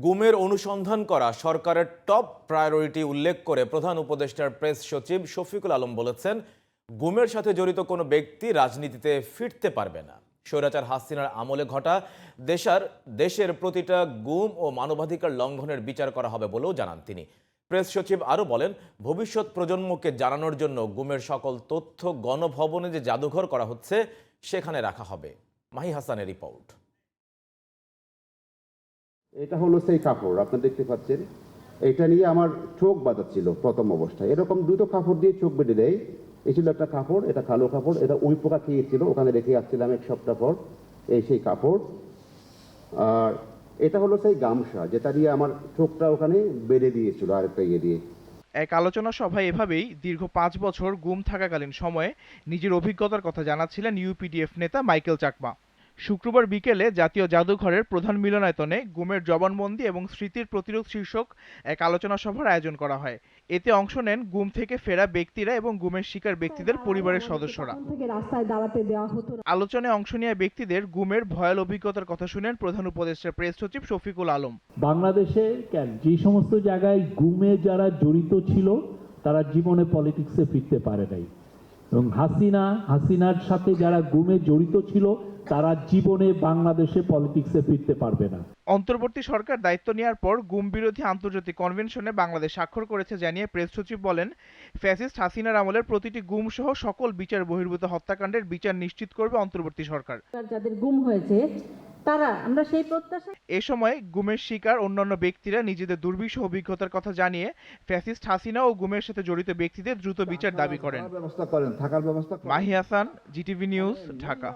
গুমের অনুসন্ধান করা সরকারের টপ প্রায়োরিটি উল্লেখ করে প্রধান উপদেষ্টার প্রেস সচিব শফিকুল আলম বলেছেন, গুমের সাথে জড়িত কোনো ব্যক্তি রাজনীতিতে ফিরতে পারবে না। স্বৈরাচার হাসিনার আমলে ঘটা দেশার, দেশের প্রতিটা গুম ও মানবাধিকার লঙ্ঘনের বিচার করা হবে বলেও জানান তিনি। প্রেস সচিব আরও বলেন, ভবিষ্যৎ প্রজন্মকে জানানোর জন্য গুমের সকল তথ্য গণভবনে যে জাদুঘর করা হচ্ছে, সেখানে রাখা হবে। মাহি হাসানের রিপোর্ট এটা হলো সেই কাপড়, আপনারা দেখতে পাচ্ছেন। এটা নিয়ে আমার চোখ বাঁধাচ্ছিল প্রথম অবস্থায়। এরকম দুটো কাপড় দিয়ে চোখ বেঁধে দেয়। এই ছিল একটা কাপড়, এটা কালো কাপড়, এটা ওই পোকা খেয়েছিল, ওখানে রেখে আসছিলাম এক সপ্তাহ পর এই সেই কাপড়। আর এটা হলো সেই গামছা, যেটা দিয়ে আমার চোখটা ওখানে বেঁধে দিয়েছিল আরেকটা ইয়ে দিয়ে। এক আলোচনা সভায় এভাবেই দীর্ঘ পাঁচ বছর গুম থাকাকালীন সময়ে নিজের অভিজ্ঞতার কথা জানাচ্ছিলেন ইউপিডিএফ নেতা মাইকেল চাকমা। শুক্রবার বিকেলে জাতীয় জাদুঘরের প্রধান মিলনায়তনে গুমের জবানবন্দি এবং স্মৃতির প্রতিরোধ শীর্ষক এক আলোচনা সভার আয়োজন করা হয়। এতে অংশ নেন গুম থেকে ফেরা ব্যক্তিরা এবং গুমের শিকার ব্যক্তিদের পরিবারের সদস্যরা। আলোচনায় অংশ নেওয়া ব্যক্তিদের গুমের ভয়াল অভিজ্ঞতার কথা শুনেন প্রধান উপদেষ্টা প্রেস সচিব শফিকুল আলম। বাংলাদেশে যে সমস্ত জায়গায় গুমে যারা জড়িত ছিল, তারা জীবনে পলিটিক্সে ফিরতে পারে নাই। এবং হাসিনা, হাসিনার সাথে যারা গুমে জড়িত ছিল তারা জীবনে বাংলাদেশে পলিটিক্সে ফিরতে পারবে না। অন্তর্বর্তী সরকার দায়িত্ব নেওয়ার পর গুম বিরোধী আন্তর্জাতিক কনভেনশনে বাংলাদেশ স্বাক্ষর করেছে জানিয়ে প্রেস সচিব বলেন ফ্যাসিস্ট হাসিনার আমলের প্রতিটি গুম সহ সকল বিচার বহির্ভূত হত্যাকাণ্ডের বিচার নিশ্চিত করবে অন্তর্বর্তী সরকার। যাদের গুম হয়েছে তারা আমরা সেই প্রত্যাশা এ সময় গুমের শিকার অন্যান্য ব্যক্তিরা নিজেদের দুর্বিষহ অভিজ্ঞতার কথা জানিয়ে ফ্যাসিস্ট হাসিনা ও গুমের সাথে জড়িত ব্যক্তিদের দ্রুত বিচার দাবি করেন। ব্যবস্থা করেন থাকার ব্যবস্থা মাহি হাসান জিটিভি নিউজ ঢাকা।